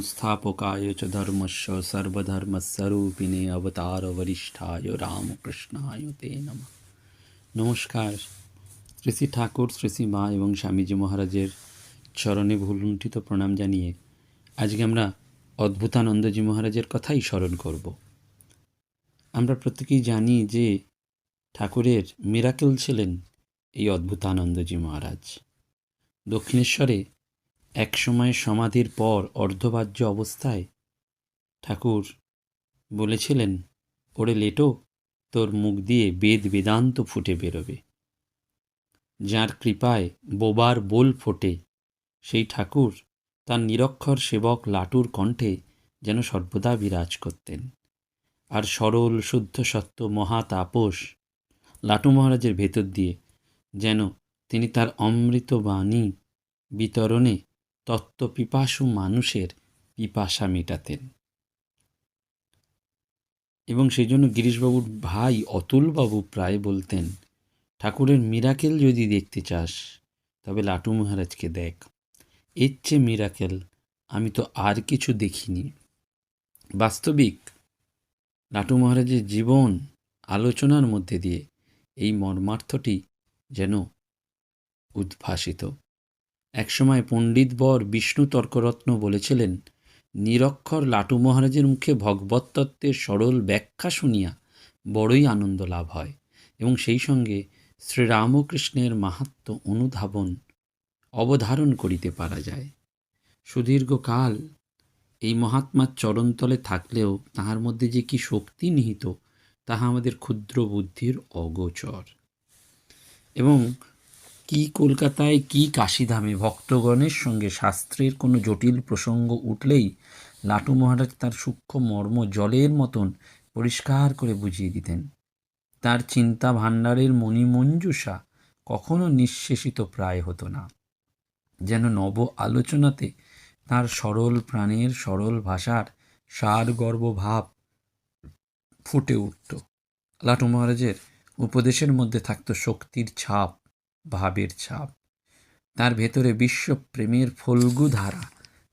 स्थापकाय च धर्मश सर्वधर्मस्वरूपिणे अवतार वरिष्ठाय रामकृष्णाय ते नमः। নমস্কার। শ্রী শ্রী ঠাকুর, শ্রী শ্রী মা এবং স্বামীজি মহারাজের চরণে ভুলুণ্ঠিত প্রণাম জানিয়ে আজকে আমরা অদ্ভুতানন্দজি মহারাজের কথাই স্মরণ করব। আমরা প্রত্যেকেই জানি যে ঠাকুরের মিরাকেল ছিলেন এই অদ্ভুতানন্দজি মহারাজ। দক্ষিণেশ্বরে একসময় সমাধির পর অর্ধবাহ্য অবস্থায় ঠাকুর বলেছিলেন, ওরে লেটো তোর মুখ দিয়ে বেদ বেদান্ত ফুটে বেরোবে। যার কৃপায় বোবার বোল ফোটে, সেই ঠাকুর তার নিরক্ষর সেবক লাটুর কণ্ঠে যেন সর্বদা বিরাজ করতেন। আর সরল, শুদ্ধ, সত্য, মহা তাপস লাটু মহারাজের ভেতর দিয়ে যেন তিনি তার অমৃত বাণী বিতরণে তত্ত্বপিপাসু মানুষের পিপাসা মেটাতেন। এবং সেই জন্য গিরিশবাবুর ভাই অতুলবাবু প্রায় বলতেন, ঠাকুরের মিরাকেল যদি দেখতে চাস, তবে লাটু মহারাজকে দেখ। এর চেয়ে মিরাকেল আমি তো আর কিছু দেখিনি। বাস্তবিক, লাটু মহারাজের জীবন আলোচনার মধ্যে দিয়ে এই মর্মার্থটি যেন উদ্ভাসিত। একসময় পণ্ডিত বর বিষ্ণু তর্করত্ন বলেছিলেন নিরক্ষর লাটু মহারাজের মুখে ভগবতত্ত্বের সরল ব্যাখ্যা শুনিয়া বড়ই আনন্দ লাভ হয় এবং সেই সঙ্গে শ্রীরামকৃষ্ণের মাহাত্ম অনুধাবন অবধারণ করিতে পারা যায়। সুদীর্ঘকাল এই মহাত্মার চরণতলে থাকলেও তাহার মধ্যে যে কি শক্তি নিহিত, তাহা আমাদের ক্ষুদ্র বুদ্ধির অগোচর। এবং কি কলকাতায় কি কাশিধামে ভক্তগণের সঙ্গে শাস্ত্রের কোনো জটিল প্রসঙ্গ উঠলেই লাটু মহারাজ তার সূক্ষ্ম মর্ম জলের মতন পরিষ্কার করে বুঝিয়ে দিতেন। তার চিন্তা ভাণ্ডারের মণিমঞ্জুষা কখনো নিঃশেষিত প্রায় হতো না। যেন নব আলোচনাতে তার সরল প্রাণের সরল ভাষার সার গর্বভাব ফুটে উঠত। লাটু মহারাজের উপদেশের মধ্যে থাকত শক্তির ছাপ। ভাবের ছাপ। তার ভেতরে বিশ্বপ্রেমের ফল্গু ধারা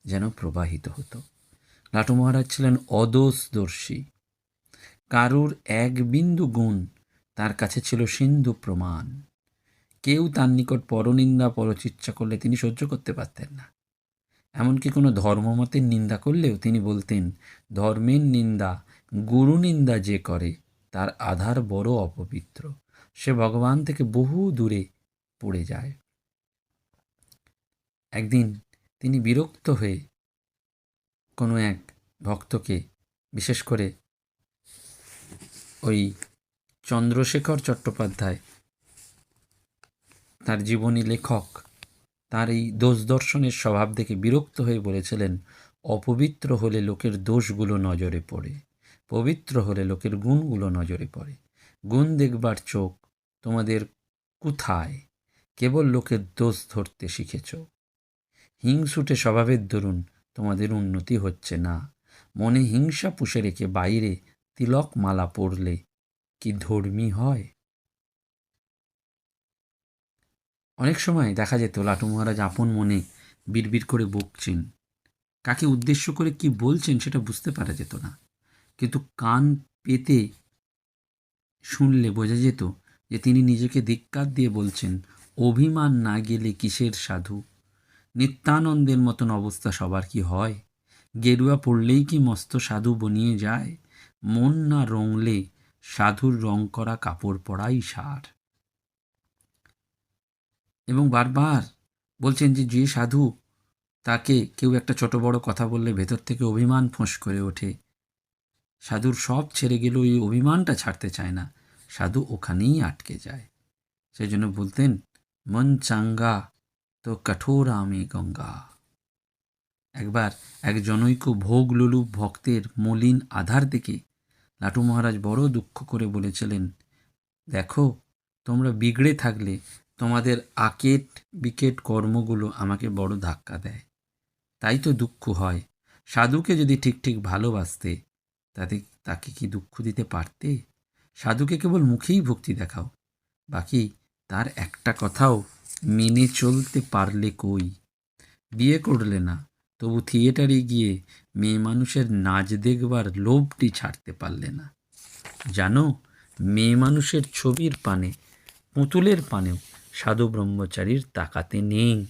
যেন প্রবাহিত হতো। লাটু মহারাজ ছিলেন অদোষদর্শী। কারুর এক বিন্দু গুণ তার কাছে ছিল সিন্ধু প্রমাণ। কেউ তার নিকট পরনিন্দা, পরচিচ্ছা করলে তিনি সহ্য করতে পারতেন না। এমনকি কোনো ধর্মমতের নিন্দা করলেও তিনি বলতেন, ধর্মের নিন্দা, গুরু নিন্দা যে করে, তার আধার বড় অপবিত্র। সে ভগবান থেকে বহু দূরে পড়ে যায়। একদিন তিনি বিরক্ত হয়ে কোনো এক ভক্তকে, বিশেষ করে ওই চন্দ্রশেখর চট্টোপাধ্যায়, তার জীবনী লেখক, তার এই দোষ দর্শনের স্বভাব দেখে বিরক্ত হয়ে বলেছিলেন, অপবিত্র হলে লোকের দোষগুলো নজরে পড়ে, পবিত্র হলে লোকের গুণগুলো নজরে পড়ে। গুণ দেখবার চোখ তোমাদের কোথায়? কেবল লোকের দোষ ধরতে শিখেছ। হিংসুটে স্বভাবের দরুন তোমাদের উন্নতি হচ্ছে না। মনে হিংসা পুষে রেখে বাইরে তিলক মালা পড়লে কি ধর্মী হয়? অনেক সময় দেখা যেত, লাটু মহারাজ আপন মনে বিড়বিড় করে বকছেন। কাকে উদ্দেশ্য করে কি বলছেন সেটা বুঝতে পারা যেত না। কিন্তু কান পেতে শুনলে বোঝা যেত যে তিনি নিজেকে ধিক্কার দিয়ে বলছেন অভিমান না গেলে কিসের সাধু? নিত্যানন্দের মতন অবস্থা সবার কি হয়? গেরুয়া পড়লেই কি মস্ত সাধু বনিয়ে যায়? মন না রঙলে সাধুর রং করা কাপড় পরাই সার। এবং বারবার বলছেন যে যে সাধু তাকে কেউ একটা ছোট বড় কথা বললে ভেতর থেকে অভিমান ফোঁস করে ওঠে। সাধুর সব ছেড়ে গেলেও এই অভিমানটা ছাড়তে চায় না। সাধু ওখানেই আটকে যায়। সেই জন্য বলতেন মন চাঙ্গা, তো কঠোর আমি গঙ্গা। একবার এক জনৈক ভোগ লোলুপ ভক্তের মলিন আধার দেখে লাটু মহারাজ বড় দুঃখ করে বলেছিলেন, দেখো, তোমরা বিগড়ে থাকলে তোমাদের আকেট বিকেট কর্মগুলো আমাকে বড় ধাক্কা দেয়। তাই তো দুঃখ হয়। সাধুকে যদি ঠিক ঠিক ভালোবাসতে, তাতে তাকে কি দুঃখ দিতে পারতে? সাধুকে কেবল মুখেই ভক্তি দেখাও। বাকি তার একটা কথাও মেনে চলতে পারলে কই? বিয়ে করলে না, তবু থিয়েটারে গিয়ে মেয়ে মানুষের নাচ দেখবার লোভটি ছাড়তে পারলে না। জানো, মেয়ে মানুষের ছবির পানে, পুতুলের পানেও সাধু ব্রহ্মচারীর তাকাতে নেই।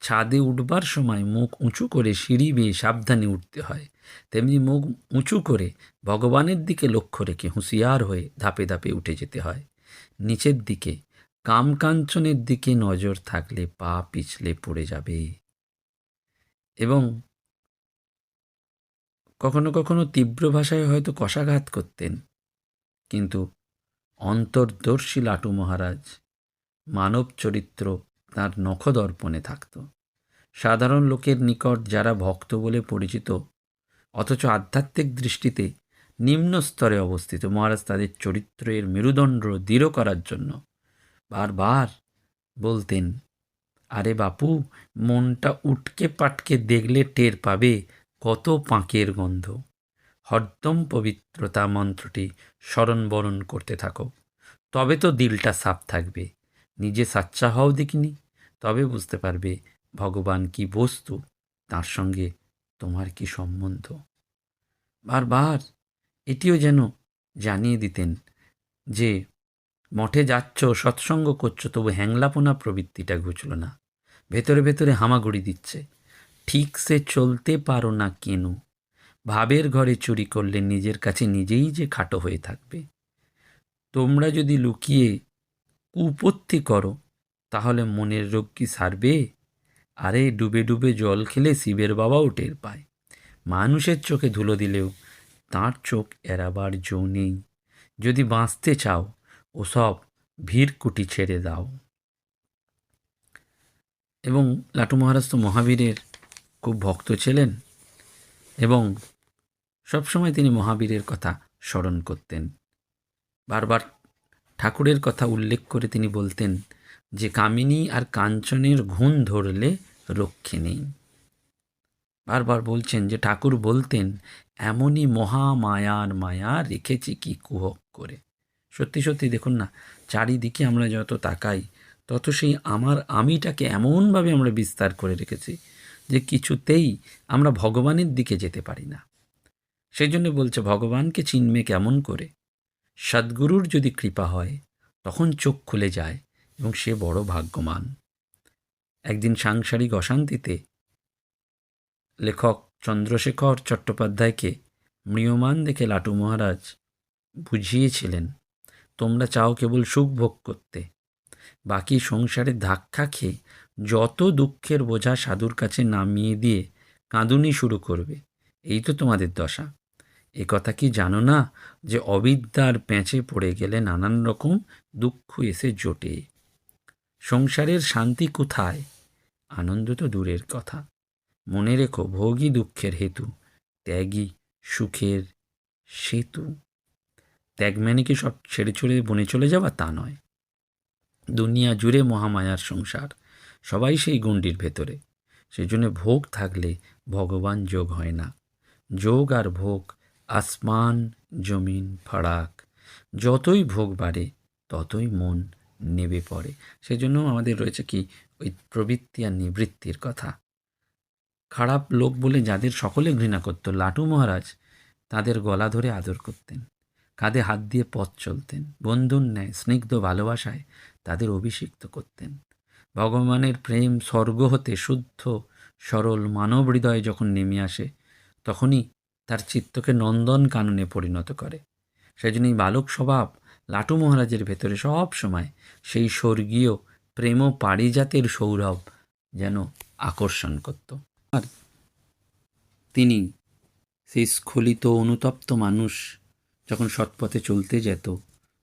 ছাদে উঠবার সময় মুখ উঁচু করে সিঁড়ি বেয়ে সাবধানে উঠতে হয়। তেমনি মুখ উঁচু করে ভগবানের দিকে লক্ষ্য রেখে হুঁশিয়ার হয়ে ধাপে ধাপে উঠে যেতে হয়। নিচের দিকে, কামকাঞ্চনের দিকে নজর থাকলে পা পিছলে পড়ে যাবে। এবং কখনো কখনো তীব্র ভাষায় হয়তো কষাঘাত করতেন। কিন্তু অন্তর্দর্শী লাটু মহারাজ মানব চরিত্র তার নখদর্পণে থাকত। সাধারণ লোকের নিকট যারা ভক্ত বলে পরিচিত, অথচ আধ্যাত্মিক দৃষ্টিতে নিম্ন স্তরে অবস্থিত। মহারাজ তাদের চরিত্রের মেরুদণ্ড দৃঢ় করার জন্য বারবার বলতেন, আরে বাপু, মনটা উটকে পাটকে দেখলে টের পাবে কত পাঁকের গন্ধ। হরদম পবিত্রতা মন্ত্রটি স্মরণ বরণ করতে থাকো। তবে তো দিলটা সাফ থাকবে। নিজে সাচ্চা হও দেখিনি, তবে বুঝতে পারবে ভগবান কি বস্তু, তার সঙ্গে তোমার কি সম্বন্ধ। বারবার এটিও যেন জানিয়ে দিতেন যে, মঠে যাচ্ছ, সৎসঙ্গ করছ, তবু হ্যাংলাপোনা প্রবৃত্তিটা ঘুচল না। ভেতরে ভেতরে হামাগুড়ি দিচ্ছে। ঠিক সে চলতে পারো না কেন? ভাবের ঘরে চুরি করলে নিজের কাছে নিজেই যে খাটো হয়ে থাকবে। তোমরা যদি লুকিয়ে কুপত্তি করো, তাহলে মনের রোগ কি সারবে? আরে, ডুবে ডুবে জল খেলে শিবের বাবাও টের পায়। মানুষের চোখে ধুলো দিলেও তার চোখ এড়াবার জো নেই। যদি বাঁচতে চাও, ওসব ভিড়কুটি ছেড়ে দাও। এবং লাটু মহারাজ তো মহাবীরের খুব ভক্ত ছিলেন এবং সবসময় তিনি মহাবীরের কথা স্মরণ করতেন। বারবার ঠাকুরের কথা উল্লেখ করে তিনি বলতেন যে, কামিনী আর কাঞ্চনের ঘুণ ধরলে রক্ষে নেই। বারবার বলছেন যে ঠাকুর বলতেন, এমনই মহামায়ার মায়া রেখেছি কি কুহক করে? সত্যি সত্যি দেখুন না, চারিদিকে আমরা যত তাকাই, তত সেই আমার আমিটাকে এমনভাবে আমরা বিস্তার করে রেখেছি যে কিছুতেই আমরা ভগবানের দিকে যেতে পারি না। সেই জন্য বলছে, ভগবানকে চিনবে কেমন করে? সদ্গুরুর যদি কৃপা হয়, তখন চোখ খুলে যায় এবং সে বড় ভাগ্যমান একদিন সাংসারিক অশান্তিতে লেখক চন্দ্রশেখর চট্টোপাধ্যায়কে ম্রিয়মান দেখে লাটু মহারাজ বুঝিয়েছিলেন, তোমরা চাও কেবল সুখ ভোগ করতে। বাকি সংসারে ধাক্কা খেয়ে যত দুঃখের বোঝা সাধুর কাছে নামিয়ে দিয়ে কাঁদুনি শুরু করবে। এই তো তোমাদের দশা। এ কথা কি জানো না যে অবিদ্যার প্যাঁচে পড়ে গেলে নানান রকম দুঃখ এসে জোটে। সংসারের শান্তি কোথায়? আনন্দ তো দূরের কথা। মনে রেখো ভোগী দুঃখের হেতু ত্যাগী সুখের সেতু। ত্যাগ মানে কি সব ছেড়ে ছড়ে বনে চলে যাওয়া? তা নয়। দুনিয়া জুড়ে মহামায়ার সংসার, সবাই সেই গণ্ডির ভেতরে। সেজন্য ভোগ থাকলে ভগবান যোগ হয় না। যোগ আর ভোগ আসমান, জমিন ফাড়াক যতই ভোগ বাড়ে, ততই মন নেবে পড়ে সেজন্য আমাদের রয়েছে কি ওই প্রবৃত্তি আর নিবৃত্তির কথা। খারাপ লোক বলে যাদের সকলে ঘৃণা করত, লাটু মহারাজ তাদের গলা ধরে আদর করতেন, কাঁধে হাত দিয়ে পথ চলতেন বন্ধুর ন্যায়, স্নিগ্ধ ভালোবাসায় তাদের অভিষিক্ত করতেন। ভগবানের প্রেম স্বর্গ হতে শুদ্ধ, সরল মানব হৃদয়ে যখন নেমে আসে, তখনই তার চিত্তকে নন্দন কাননে পরিণত করে। সেজন্য এই বালক স্বভাব লাটু মহারাজের ভেতরে সব সময় সেই স্বর্গীয় প্রেম পারিজাতের সৌরভ যেন আকর্ষণ করত। আর তিনি সেই স্খলিত, অনুতপ্ত মানুষ যখন সৎপথে চলতে যেত,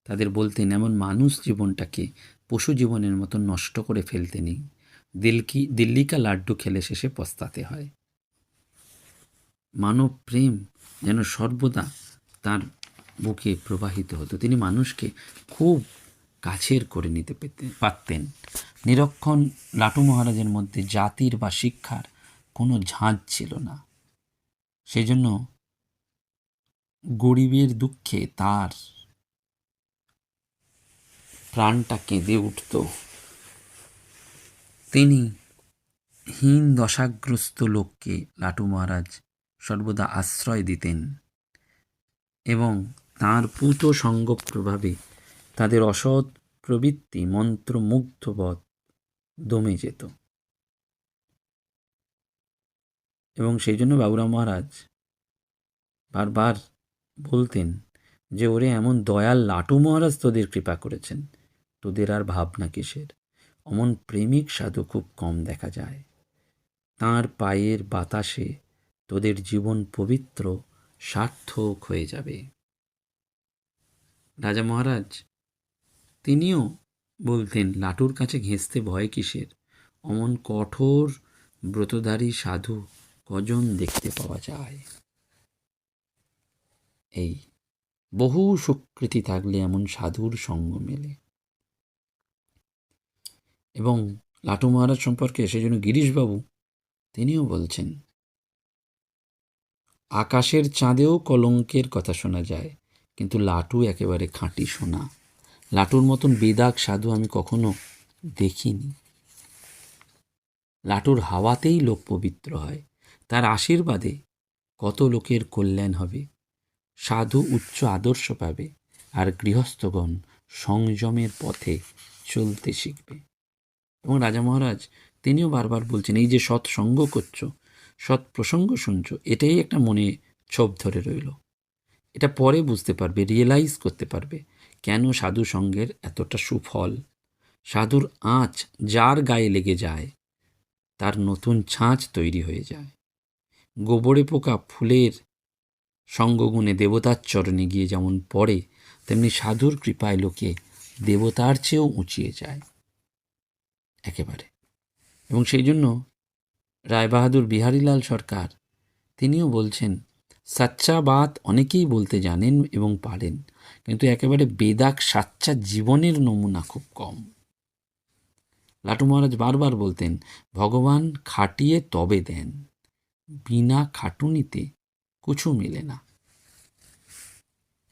তাদের বলতেন, এমন মানুষ জীবনটাকে পশু জীবনের মতো নষ্ট করে ফেলতে নেই। দিলকি, দিল্লিকা লাড্ডু খেলে শেষে পস্তাতে হয়। মানব প্রেম যেন সর্বদা তার বুকে প্রবাহিত হতো। তিনি মানুষকে খুব কাছের করে নিতে পেতে, পারতেন। নিরক্ষণ লাটু মহারাজের মধ্যে জাতির বা শিক্ষার কোনো ঝাঁজ ছিল না। সেজন্য গরিবের দুঃখে তার প্রাণটা কেঁদে উঠত। তিনি হীন দশাগ্রস্ত লোককে লাটু মহারাজ সর্বদা আশ্রয় দিতেন এবং তাঁর পূত সঙ্গ প্রভাবে তাদের অসৎ প্রবৃত্তি মন্ত্রমুগ্ধবৎ দমে যেত। এবং সেই জন্য বাবুরাম মহারাজ বারবার বলতেন যে, ওরে, এমন দয়াল লাটু মহারাজ তোদের কৃপা করেছেন। তোদের আর ভাবনা কিসের। অমন প্রেমিক সাধু খুব কম দেখা যায়। তাঁর পায়ের বাতাসে তোদের জীবন পবিত্র, সার্থক হয়ে যাবে। রাজা মহারাজ, তিনিও বলতেন, লাটুর কাছে ঘেঁষতে ভয় কিসের? অমন কঠোর ব্রতধারী সাধু কজন দেখতে পাওয়া যায়। এই বহু সুকৃতি থাকলে এমন সাধুর সঙ্গ মেলে। এবং লাটু মহারাজ সম্পর্কে সেজন্য গিরিশবাবু, তিনিও বলছেন, আকাশের চাঁদেও কলঙ্কের কথা শোনা যায়, কিন্তু লাটু একেবারে খাঁটি শোনা লাটুর মতন বেদাক সাধু আমি কখনো দেখিনি। লাটুর হাওয়াতেই লোক পবিত্র হয়। তার আশীর্বাদে কত লোকের কল্যাণ হবে। সাধু উচ্চ আদর্শ পাবে আর গৃহস্থগণ সংযমের পথে চলতে শিখবে। এবং রাজা মহারাজ, তিনিও বারবার বলছেন, এই যে সৎসঙ্গ করছ, সৎ প্রসঙ্গ শুনছো, এটাই একটা মনে ছোপ ধরে রইল। এটা পরে বুঝতে পারবে রিয়েলাইজ করতে পারবে কেন সাধু সঙ্গের এতটা সুফল। সাধুর আঁচ যার গায়ে লেগে যায়, তার নতুন ছাঁচ তৈরি হয়ে যায়। গোবরে পোকা ফুলের সঙ্গগুণে দেবতার চরণে গিয়ে যেমন পড়ে, তেমনি সাধুর কৃপায় লোকে দেবতার চেয়েও উঁচিয়ে যায় একেবারে। এবং সেই জন্য রায়বাহাদুর বিহারীলাল সরকার তিনিও বলছেন, সাচ্চা বাত অনেকেই বলতে জানেন এবং পারেন, কিন্তু একেবারে বেদাক সাচ্চা জীবনের নমুনা খুব কম। লাটু মহারাজ বারবার বলতেন, ভগবান খাটিয়ে তবে দেন। বিনা খাটুনিতে কিছু মেলে না।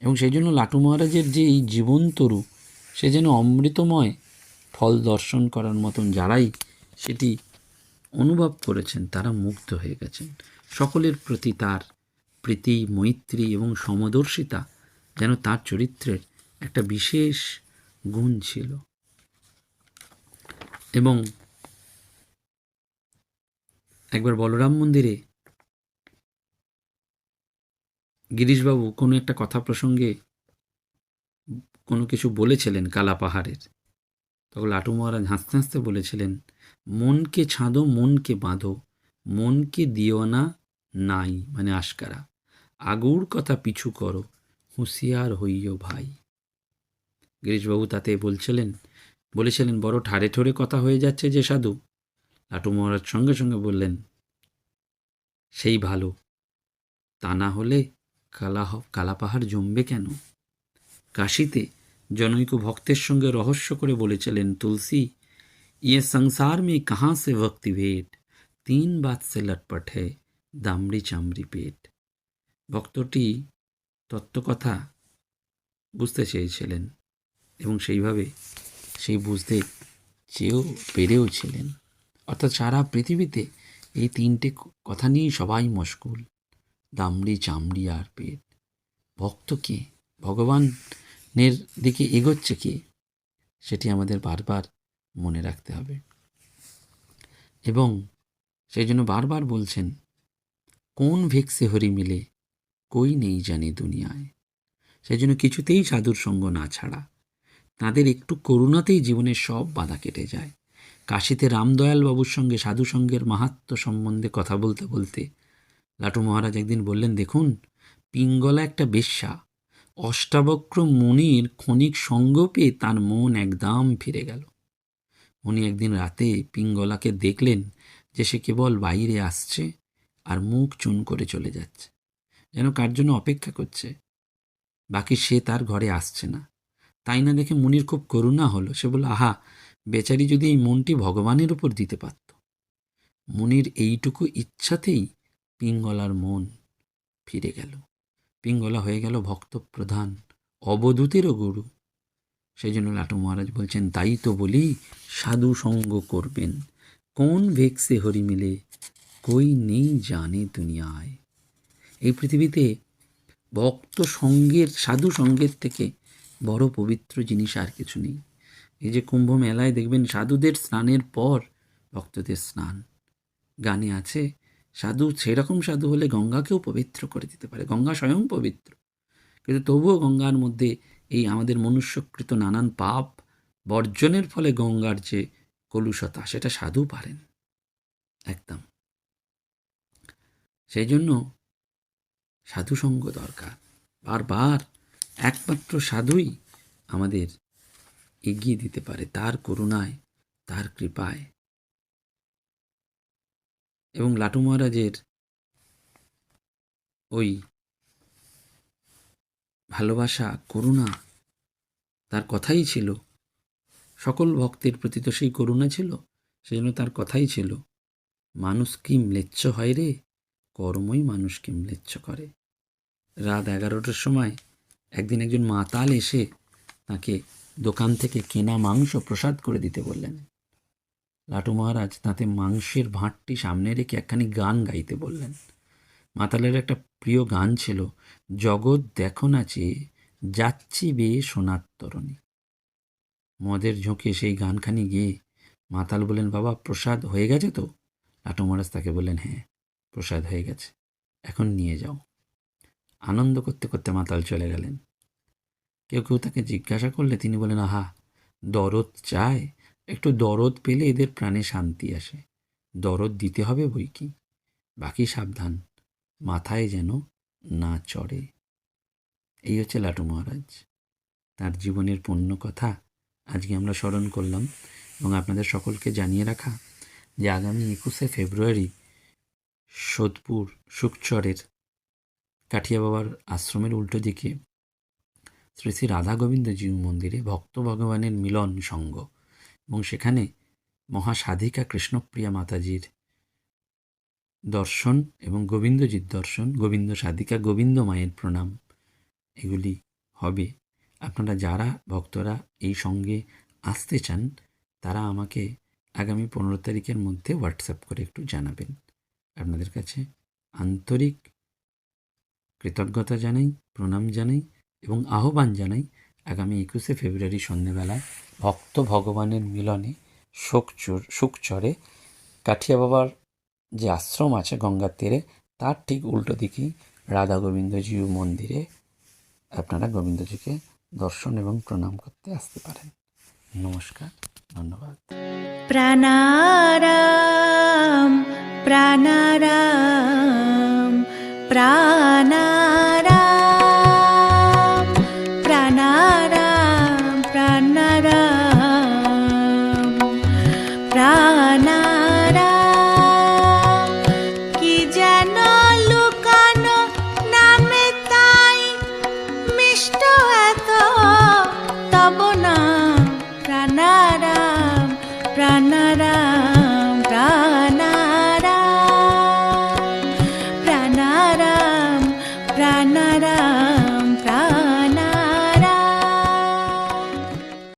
এবং সেই জন্য লাটু মহারাজের যে এই জীবন তরু সে যেন অমৃতময় ফল দর্শন করার মতন যারাই সেটি অনুভব করেছেন, তারা মুগ্ধ হয়ে গেছেন। সকলের প্রতি তার প্রীতি, মৈত্রী এবং সমদর্শিতা যেন তার চরিত্রের একটা বিশেষ গুণ ছিল। এবং একবার বলরাম মন্দিরে গিরিশবাবু কোনো একটা কথা প্রসঙ্গে কোনো কিছু বলেছিলেন কালা পাহাড়ের। তখন লাটু মহারাজ হাসতে হাসতে বলেছিলেন, মনকে ছাঁদো, মনকে বাঁধো, মনকে দিও না, নাই। মানে আশকারা, আগুর কথা পিছু করো, হুঁশিয়ার হইও ভাই। গিরিশবাবু তাতে বলছিলেন, বলেছিলেন, বড় ঠারে ঠোরে কথা হয়ে যাচ্ছে যে সাধু লাটু মহারাজ সঙ্গে সঙ্গে বললেন, সেই ভালো। তা না হলে কালা কালাপাহাড় জমবে কেন? কাশিতে জনৈক ভক্তের সঙ্গে রহস্য করে বলেছিলেন, তুলসী ইয়ে সংসার মে কাহা সে ভক্তি ভেট? তিন বাত সে লটপট হে দামড়ি চামড়ি পেট। ভক্তটি তত্ত্বকথা বুঝতে চেয়েছিলেন এবং সেইভাবে সেই বুঝতে চেয়েও, পেরেও ছিলেন। অর্থাৎ সারা পৃথিবীতে এই তিনটে কথা নিয়েই সবাই মশগুল। দামড়ি, চামড়ি আর পেট। ভক্ত কে? ভগবানের দিকে এগোচ্ছে কে? সেটি আমাদের বারবার মনে রাখতে হবে। এবং সেই জন্য বারবার বলছেন, কোন ভেক্সে হরি মিলে, কই নেই জানে দুনিয়ায়। সেই জন্য কিছুতেই সাধুর সঙ্গ না ছাড়া, তাদের একটু করুণাতেই জীবনের সব বাধা কেটে যায়। কাশিতে রামদয়াল বাবুর সঙ্গে সাধু সঙ্গের মাহাত্ম সম্বন্ধে কথা বলতে বলতে লাটু মহারাজ একদিন বললেন, দেখুন, পিঙ্গলা একটা বেশ্যা। অষ্টাবক্র মুনির ক্ষণিক সঙ্গ পেয়ে তার মন একদম ফিরে গেল। উনি একদিন রাতে পিঙ্গলাকে দেখলেন যে সে কেবল বাইরে আসছে আর মুখ চুন করে চলে যাচ্ছে। যেন কার জন্য অপেক্ষা করছে। বাকি সে তার ঘরে আসছে না। তাই না দেখে মুনির খুব করুণা হলো। সে বলল, আহা বেচারি যদি এই মনটি ভগবানের উপর দিতে পারত। মুনির এইটুকু ইচ্ছাতেই পিঙ্গলার মন ফিরে গেল। পিঙ্গলা হয়ে গেল ভক্ত প্রধান অবধূতেরও গুরু। সেই জন্য লাটু মহারাজ বলছেন, তাই তো বলি, সাধু সঙ্গ করবেন। কোন ভেক্সে হরি মিলে, কই নেই জানে দুনিয়ায়। এই পৃথিবীতে ভক্ত সঙ্গের, সাধু সঙ্গের থেকে বড় পবিত্র জিনিস আর কিছু নেই। এই যে কুম্ভ মেলায় দেখবেন সাধুদের স্নানের পর ভক্তদের স্নান। গানে আছে, সাধু সেরকম সাধু হলে গঙ্গাকেও পবিত্র করে দিতে পারে। গঙ্গা স্বয়ং পবিত্র। কিন্তু তবুও গঙ্গার মধ্যে এই আমাদের মনুষ্যকৃত নানান পাপ বর্জনের ফলে গঙ্গার যে কলুষতা, সেটা সাধু পারেন। একদম। সেই জন্য সাধুসঙ্গ দরকার। বারবার একমাত্র সাধুই আমাদের এগিয়ে দিতে পারে তার করুণায়, তার কৃপায়। এবং লাটু মহারাজের ওই ভালোবাসা, করুণা তার কথাই ছিল। সকল ভক্তের প্রতি তো সেই করুণা ছিল সেজন্য তার কথাই ছিল। মানুষ কি ম্লেচ্ছ হয় রে? কর্মই মানুষকে ম্লেচ্ছ করে। রাত এগারোটার সময় একদিন একজন মাতাল এসে তাকে দোকান থেকে কেনা মাংস প্রসাদ করে দিতে বললেন। লাটু মহারাজ তাতে মাংসের ভাঁটটি সামনে রেখে একখানি গান গাইতে বললেন। মাতালের একটা প্রিয় গান ছিল, জগৎ দেখো না চেয়ে যাচ্ছি বেয়ে সোনার তরণী। মদের ঝোঁকে সেই গানখানি গিয়ে মাতাল বললেন, বাবা, প্রসাদ হয়ে গেছে তো? লাটু মহারাজ তাকে বললেন হ্যাঁ প্রসাদ হয়ে গেছে, এখন নিয়ে যাও। আনন্দ করতে করতে মাতাল চলে গেলেন। কেউ কেউ তাকে জিজ্ঞাসা করলে তিনি বলেন, আহা, দরদ চায়। একটু দরদ পেলে এদের প্রাণে শান্তি আসে। দরদ দিতে হবে বই কি? বাকি সাবধান। মাথায় যেন না চড়ে। এই হচ্ছে লাটু মহারাজ। তার জীবনের পূর্ণ কথা আজকে আমরা স্মরণ করলাম এবং আপনাদের সকলকে জানিয়ে রাখা যে আগামী একুশে ফেব্রুয়ারি সোদপুর সুকচরের কাঠিয়া বাবার আশ্রমের উল্টো দিকে শ্রী শ্রী রাধা গোবিন্দ জীব মন্দিরে ভক্ত ভগবানের মিলন সঙ্গ। এবং সেখানে মহাসাধিকা কৃষ্ণপ্রিয়া মাতাজির দর্শন এবং গোবিন্দজির দর্শন, গোবিন্দ সাধিকা, গোবিন্দ মায়ের প্রণাম, এগুলি হবে। আপনারা যারা ভক্তরা এই সঙ্গে আসতে চান, তারা আমাকে আগামী পনেরো তারিখের মধ্যে হোয়াটসঅ্যাপ করে একটু জানাবেন। আপনাদের কাছে আন্তরিক কৃতজ্ঞতা জানাই, প্রণাম জানাই এবং আহ্বান জানাই আগামী একুশে ফেব্রুয়ারি সন্ধ্যেবেলায় ভক্ত ভগবানের মিলনে শোকচুর শুকচরে কাঠিয়া বাবার যে আশ্রম আছে গঙ্গার তীরে, তার ঠিক উল্টো দিকেই রাধা গোবিন্দজিউ মন্দিরে আপনারা গোবিন্দজিকে দর্শন এবং প্রণাম করতে আসতে পারেন। নমস্কার, ধন্যবাদ। প্রাণারাম প্রাণারাম প্রাণারাম।